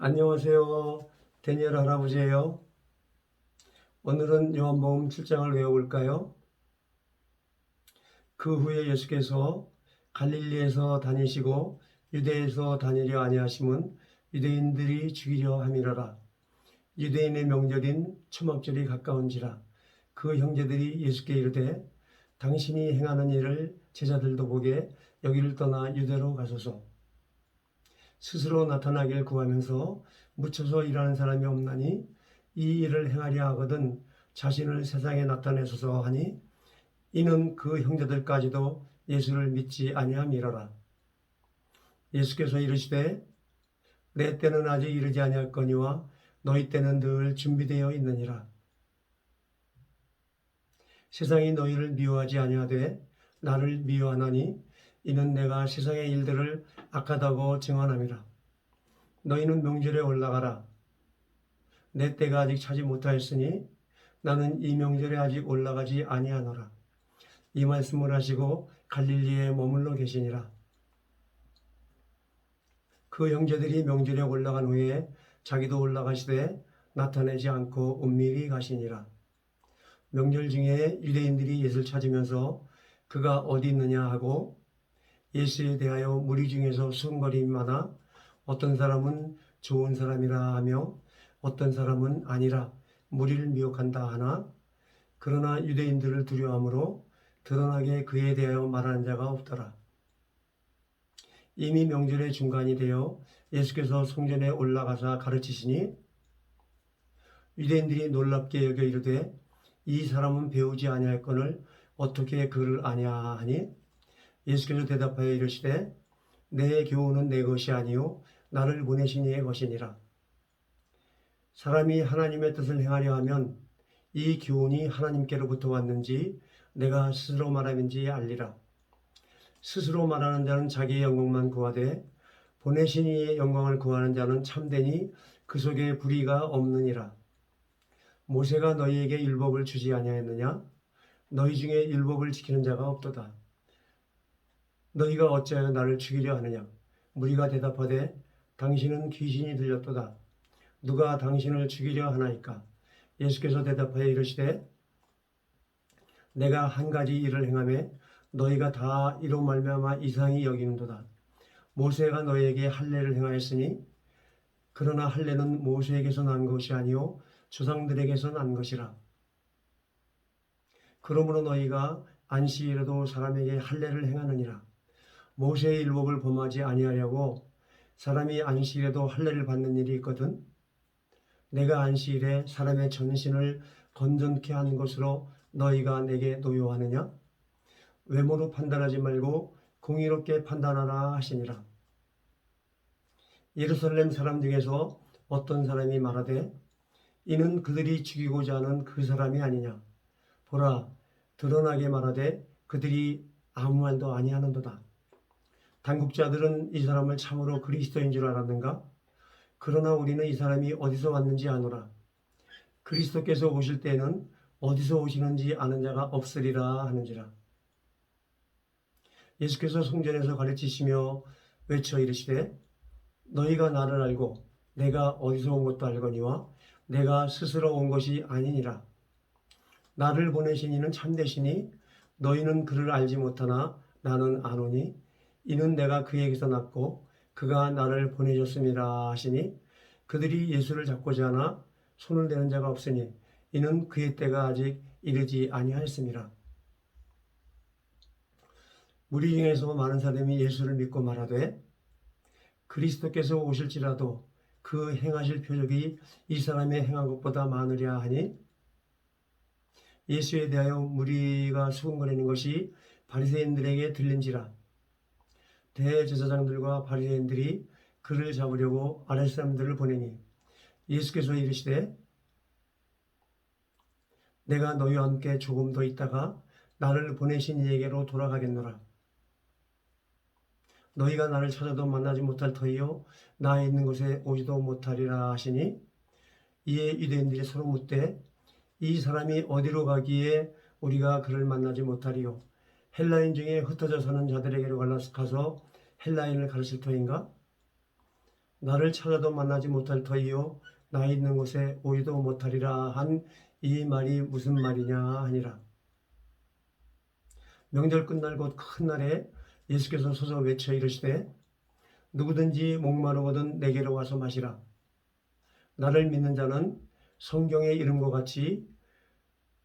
안녕하세요. 데니엘 할아버지예요. 오늘은 요한복음 7장을 외워볼까요? 그 후에 예수께서 갈릴리에서 다니시고 유대에서 다니려 아니하심은 유대인들이 죽이려 함이라라. 유대인의 명절인 초막절이 가까운지라 그 형제들이 예수께 이르되 당신이 행하는 일을 제자들도 보게 여기를 떠나 유대로 가소서. 스스로 나타나길 구하면서 묻혀서 일하는 사람이 없나니 이 일을 행하려 하거든 자신을 세상에 나타내소서 하니 이는 그 형제들까지도 예수를 믿지 아니함이로라. 예수께서 이르시되 내 때는 아직 이르지 아니할 거니와 너희 때는 늘 준비되어 있느니라. 세상이 너희를 미워하지 아니하되 나를 미워하나니 이는 내가 세상의 일들을 악하다고 증언함이라. 너희는 명절에 올라가라. 내 때가 아직 차지 못하였으니 나는 이 명절에 아직 올라가지 아니하노라. 이 말씀을 하시고 갈릴리에 머물러 계시니라. 그 형제들이 명절에 올라간 후에 자기도 올라가시되 나타내지 않고 은밀히 가시니라. 명절 중에 유대인들이 예수를 찾으면서 그가 어디 있느냐 하고 예수에 대하여 무리 중에서 수군거림이 많아 어떤 사람은 좋은 사람이라 하며 어떤 사람은 아니라 무리를 미혹한다 하나 그러나 유대인들을 두려워하므로 드러나게 그에 대하여 말하는 자가 없더라. 이미 명절의 중간이 되어 예수께서 성전에 올라가사 가르치시니 유대인들이 놀랍게 여겨 이르되 이 사람은 배우지 아니할거늘 어떻게 그를 아냐 하니 예수께서 대답하여 이르시되 내 교훈은 내 것이 아니요 나를 보내신 이의 것이니라. 사람이 하나님의 뜻을 행하려 하면 이 교훈이 하나님께로부터 왔는지 내가 스스로 말함인지 알리라. 스스로 말하는 자는 자기의 영광만 구하되 보내신 이의 영광을 구하는 자는 참되니 그 속에 불의가 없느니라. 모세가 너희에게 율법을 주지 아니하였느냐? 너희 중에 율법을 지키는 자가 없도다. 너희가 어찌하여 나를 죽이려 하느냐? 무리가 대답하되 당신은 귀신이 들렸도다. 누가 당신을 죽이려 하나이까? 예수께서 대답하여 이르시되 내가 한 가지 일을 행하매 너희가 다 이로 말미암아 이상히 여기는도다. 모세가 너희에게 할례를 행하였으니 그러나 할례는 모세에게서 난 것이 아니요 조상들에게서 난 것이라. 그러므로 너희가 안식일에도 사람에게 할례를 행하느니라. 모세의 율법을 범하지 아니하려고 사람이 안식일에도 할례를 받는 일이 있거든. 내가 안식일에 사람의 전신을 건전케 하는 것으로 너희가 내게 노여하느냐? 외모로 판단하지 말고 공의롭게 판단하라 하시니라. 예루살렘 사람 중에서 어떤 사람이 말하되 이는 그들이 죽이고자 하는 그 사람이 아니냐. 보라 드러나게 말하되 그들이 아무 말도 아니하는도다. 당국자들은 이 사람을 참으로 그리스도인 줄 알았는가? 그러나 우리는 이 사람이 어디서 왔는지 아노라. 그리스도께서 오실 때에는 어디서 오시는지 아는 자가 없으리라 하는지라. 예수께서 성전에서 가르치시며 외쳐 이르시되 너희가 나를 알고 내가 어디서 온 것도 알거니와 내가 스스로 온 것이 아니니라. 나를 보내신 이는 참되시니 너희는 그를 알지 못하나 나는 아노니 이는 내가 그에게서 났고 그가 나를 보내줬음이라 하시니 그들이 예수를 잡고자 하나 손을 대는 자가 없으니 이는 그의 때가 아직 이르지 아니하였습니다. 무리 중에서 많은 사람이 예수를 믿고 말하되 그리스도께서 오실지라도 그 행하실 표적이 이 사람의 행한 것보다 많으랴 하니 예수에 대하여 무리가 수군거리는 것이 바리새인들에게 들린지라 대제사장들과 바리새인들이 그를 잡으려고 아랫 사람들을 보내니 예수께서 이르시되 내가 너희와 함께 조금 더 있다가 나를 보내신 이에게로 돌아가겠노라. 너희가 나를 찾아도 만나지 못할 터이요 나 있는 곳에 오지도 못하리라 하시니 이에 유대인들이 서로 묻되 이 사람이 어디로 가기에 우리가 그를 만나지 못하리요 헬라인 중에 흩어져 사는 자들에게로 가서 헬라인을 가르칠 터인가 나를 찾아도 만나지 못할 터이요 나 있는 곳에 오이도 못하리라 한 이 말이 무슨 말이냐 하니라. 명절 끝날 곧 큰 날에 예수께서 서서 외쳐 이르시되 누구든지 목마르거든 내게로 와서 마시라. 나를 믿는 자는 성경의 이름과 같이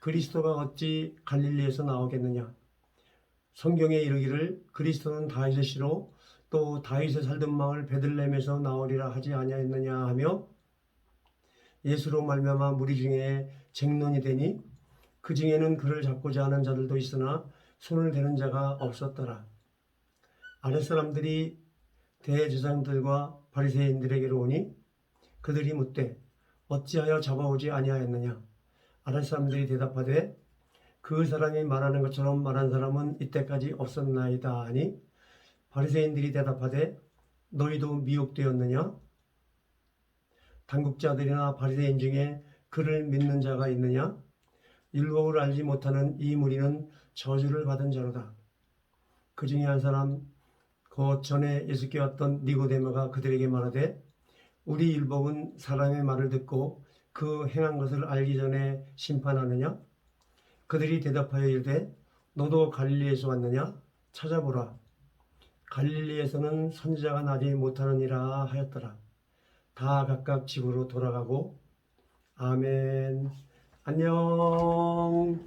그리스도가 어찌 갈릴리에서 나오겠느냐 성경에 이르기를 그리스도는 다윗의 씨로 또 다윗의 살던 마을 베들레헴에서 나오리라 하지 아니하였느냐 하며 예수로 말미암아 무리 중에 쟁론이 되니 그 중에는 그를 잡고자 하는 자들도 있으나 손을 대는 자가 없었더라. 아랫 사람들이 대제장들과 바리새인들에게로 오니 그들이 묻되 어찌하여 잡아오지 아니하였느냐 아랫 사람들이 대답하되 그 사람이 말하는 것처럼 말한 사람은 이때까지 없었나이다 하니 바리새인들이 대답하되 너희도 미혹되었느냐? 당국자들이나 바리새인 중에 그를 믿는 자가 있느냐? 율법을 알지 못하는 이 무리는 저주를 받은 자로다. 그 중에 한 사람 그 전에 예수께 왔던 니고데모가 그들에게 말하되 우리 율법은 사람의 말을 듣고 그 행한 것을 알기 전에 심판하느냐? 그들이 대답하여 이르되 너도 갈릴리에서 왔느냐? 찾아보라. 갈릴리에서는 선지자가 나지 못하느니라 하였더라. 다 각각 집으로 돌아가고 아멘. 안녕